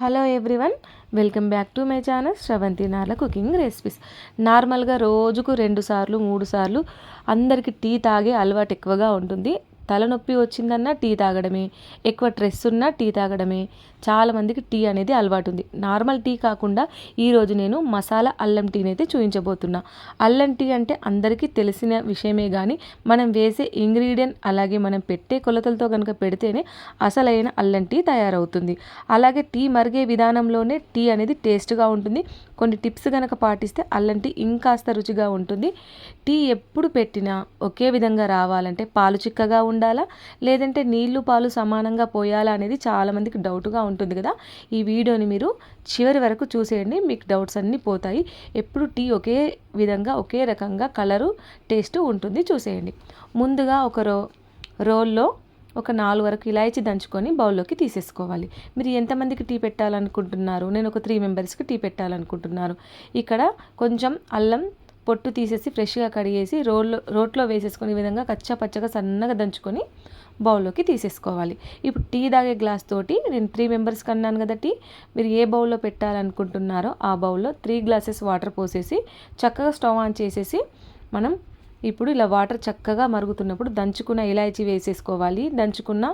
Hello everyone welcome back to my channel Sravanthi Narla cooking recipes. నార్మల్గా రోజుకు రెండు సార్లు మూడు సార్లు అందరికీ టీ తాగే అలవాటు ఎక్కువగా ఉంటుంది. తలనొప్పి వచ్చిందన్నా టీ తాగడమే. ఎక్కువ స్ట్రెస్ ఉన్నా టీ తాగడమే. చాలామందికి టీ అనేది అలవాటు ఉంది నార్మల్ టీ కాకుండా ఈరోజు నేను మసాలా అల్లం టీని అయితే చూపించబోతున్నా అల్లం టీ అంటే అందరికీ తెలిసిన విషయమే కానీ మనం వేసే ఇంగ్రీడియంట్ అలాగే మనం పెట్టే కొలతలతో కనుక పెడితేనే అసలైన అల్లం టీ తయారవుతుంది. అలాగే టీ మరిగే విధానంలోనే టీ అనేది టేస్ట్గా ఉంటుంది. కొన్ని టిప్స్ కనుక పాటిస్తే అల్లం టీ ఇంకాస్త రుచిగా ఉంటుంది. టీ ఎప్పుడు పెట్టినా ఒకే విధంగా రావాలంటే పాలు చిక్కగా ఉండాలా. ఉండాలా? లేదంటే నీళ్ళు పాలు సమానంగా పోయాలా అనేది చాలామందికి డౌట్గా ఉంటుంది కదా. ఈ వీడియోని మీరు చివరి వరకు చూసేయండి. మీకు డౌట్స్ అన్నీ పోతాయి. ఎప్పుడు టీ ఒకే విధంగా ఒకే రకంగా కలరు టేస్ట్ ఉంటుంది చూసేయండి. ముందుగా ఒక రో రోల్లో ఒక నాలుగు వరకు ఇలాచి దంచుకొని బౌల్లోకి తీసేసుకోవాలి. మీరు ఎంతమందికి టీ పెట్టాలనుకుంటున్నారు? నేను ఒక త్రీ మెంబర్స్కి టీ పెట్టాలనుకుంటున్నారు. ఇక్కడ కొంచెం అల్లం పొట్టు తీసేసి ఫ్రెష్గా కడిగేసి రోడ్లో రోట్లో వేసేసుకునే విధంగా కచ్చా పచ్చగా సన్నగా దంచుకొని బౌల్లోకి తీసేసుకోవాలి. ఇప్పుడు టీ తాగే గ్లాస్ తోటి నేను త్రీ మెంబర్స్కి అన్నాను కదా టీ. మీరు ఏ బౌల్లో పెట్టాలనుకుంటున్నారో ఆ బౌల్లో త్రీ గ్లాసెస్ వాటర్ పోసేసి చక్కగా స్టవ్ ఆన్ చేసేసి మనం ఇప్పుడు ఇలా వాటర్ చక్కగా మరుగుతున్నప్పుడు దంచుకున్న ఇలాచి వేసేసుకోవాలి. దంచుకున్న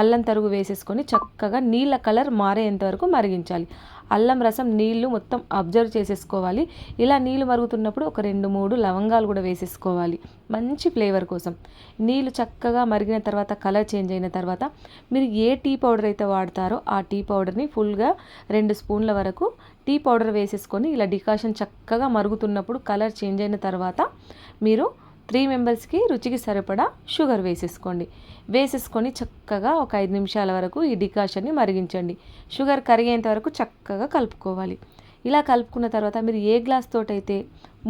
అల్లం తరుగు వేసేసుకొని చక్కగా నీళ్ళ కలర్ మారేంత వరకు మరిగించాలి. అల్లం రసం నీళ్ళు మొత్తం అబ్జర్వ్ చేసేసుకోవాలి. ఇలా నీళ్ళు మరుగుతున్నప్పుడు ఒక రెండు మూడు లవంగాలు కూడా వేసేసుకోవాలి. మంచి ఫ్లేవర్ కోసం. నీళ్ళు చక్కగా మరిగిన తర్వాత కలర్ చేంజ్ అయిన తర్వాత మీరు ఏ టీ పౌడర్ అయితే వాడతారో ఆ టీ పౌడర్ని ఫుల్గా రెండు స్పూన్ల వరకు టీ పౌడర్ వేసేసుకొని ఇలా డికాషన్ చక్కగా మరుగుతున్నప్పుడు కలర్ చేంజ్ అయిన తర్వాత మీరు త్రీ మెంబర్స్కి రుచికి సరిపడా షుగర్ వేసేసుకోండి. వేసేసుకొని చక్కగా ఒక ఐదు నిమిషాల వరకు ఈ డికాషన్ని మరిగించండి. షుగర్ కరిగేంత వరకు చక్కగా కలుపుకోవాలి. ఇలా కలుపుకున్న తర్వాత మీరు ఏ గ్లాస్ తోటైతే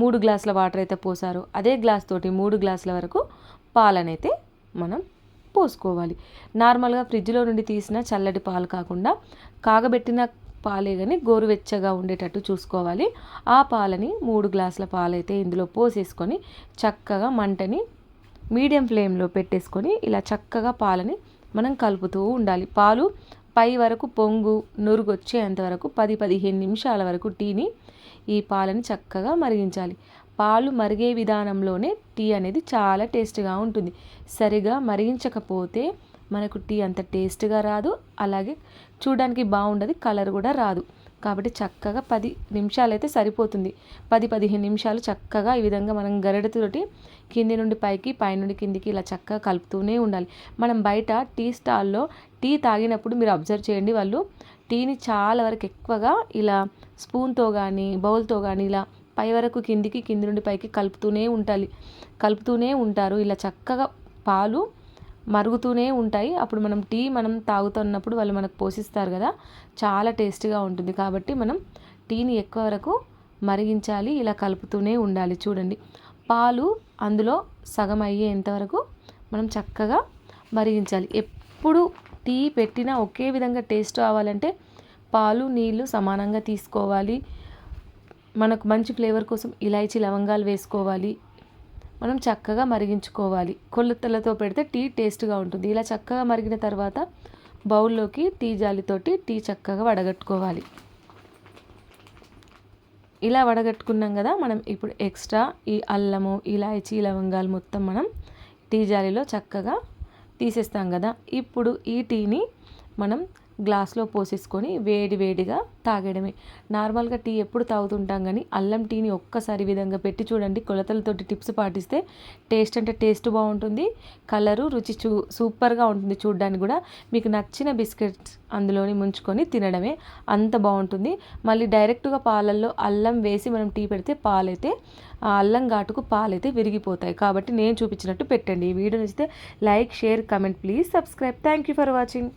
మూడు గ్లాసుల వాటర్ అయితే పోసారో అదే గ్లాస్ తోటి మూడు గ్లాసుల వరకు పాలనైతే మనం పోసుకోవాలి. నార్మల్గా ఫ్రిడ్జ్లో నుండి తీసిన చల్లటి పాలు కాకుండా కాగబెట్టిన పాలే కానీ గోరువెచ్చగా ఉండేటట్టు చూసుకోవాలి. ఆ పాలని మూడు గ్లాసుల పాలైతే ఇందులో పోసేసుకొని చక్కగా మంటని మీడియం ఫ్లేమ్లో పెట్టేసుకొని ఇలా చక్కగా పాలని మనం కలుపుతూ ఉండాలి. పాలు పై వరకు పొంగు నురుగు వచ్చేంత వరకు పది పదిహేను నిమిషాల వరకు టీని ఈ పాలని చక్కగా మరిగించాలి. పాలు మరిగే విధానంలోనే టీ అనేది చాలా టేస్ట్గా ఉంటుంది. సరిగా మరిగించకపోతే మనకు టీ అంత టేస్ట్గా రాదు. అలాగే చూడడానికి బాగుండదు కలర్ కూడా రాదు. కాబట్టి చక్కగా పది నిమిషాలు అయితే సరిపోతుంది. పది పదిహేను నిమిషాలు చక్కగా ఈ విధంగా మనం గరిడతోటి కింది నుండి పైకి పైనుండి కిందికి ఇలా చక్కగా కలుపుతూనే ఉండాలి. మనం బయట టీ స్టాల్లో టీ తాగినప్పుడు మీరు అబ్జర్వ్ చేయండి వాళ్ళు టీని చాలా వరకు ఎక్కువగా ఇలా స్పూన్తో కానీ బౌల్తో కానీ ఇలా పై వరకు కిందికి కింది నుండి పైకి కలుపుతూనే ఉండాలి. కలుపుతూనే ఉంటారు. ఇలా చక్కగా పాలు మరుగుతూనే ఉంటాయి. అప్పుడు మనం టీ మనం తాగుతున్నప్పుడు వాళ్ళు మనకు పోషిస్తారు కదా. చాలా టేస్టీగా ఉంటుంది. కాబట్టి మనం టీని ఎక్కువ వరకు మరిగించాలి. ఇలా కలుపుతూనే ఉండాలి. చూడండి. పాలు అందులో సగం అయ్యేంతవరకు మనం చక్కగా మరిగించాలి. ఎప్పుడు టీ పెట్టినా ఒకే విధంగా టేస్ట్ రావాలంటే పాలు నీళ్ళు సమానంగా తీసుకోవాలి. మనకు మంచి ఫ్లేవర్ కోసం ఇలాచీ లవంగాలు వేసుకోవాలి. మనం చక్కగా మరిగించుకోవాలి. కొలతలతో పెడితే టీ టేస్ట్గా ఉంటుంది. ఇలా చక్కగా మరిగిన తర్వాత బౌల్లోకి టీ జాలితోటి టీ చక్కగా వడగట్టుకోవాలి. ఇలా వడగట్టుకున్నాం కదా మనం ఇప్పుడు ఎక్స్ట్రా ఈ అల్లము ఇలాయచి లవంగాలు మొత్తం మనం టీ జాలిలో చక్కగా తీసేస్తాం కదా. ఇప్పుడు ఈ టీని మనం గ్లాస్లో పోసేసుకొని వేడి వేడిగా తాగడమే. నార్మల్గా టీ ఎప్పుడు తాగుతుంటాం కానీ అల్లం టీని ఒక్కసారి విధంగా పెట్టి చూడండి. కొలతలతోటి టిప్స్ పాటిస్తే టేస్ట్ అంటే టేస్ట్ బాగుంటుంది. కలరు రుచి చూ సూపర్గా ఉంటుంది చూడడానికి కూడా. మీకు నచ్చిన బిస్కెట్స్ అందులోని ముంచుకొని తినడమే అంత బాగుంటుంది. మళ్ళీ డైరెక్ట్గా పాలల్లో అల్లం వేసి మనం టీ పెడితే పాలైతే ఆ అల్లం ఘాటుకు పాలైతే విరిగిపోతాయి. కాబట్టి నేను చూపించినట్టు పెట్టండి. ఈ వీడియో నచ్చితే like share comment please subscribe. Thank you for watching.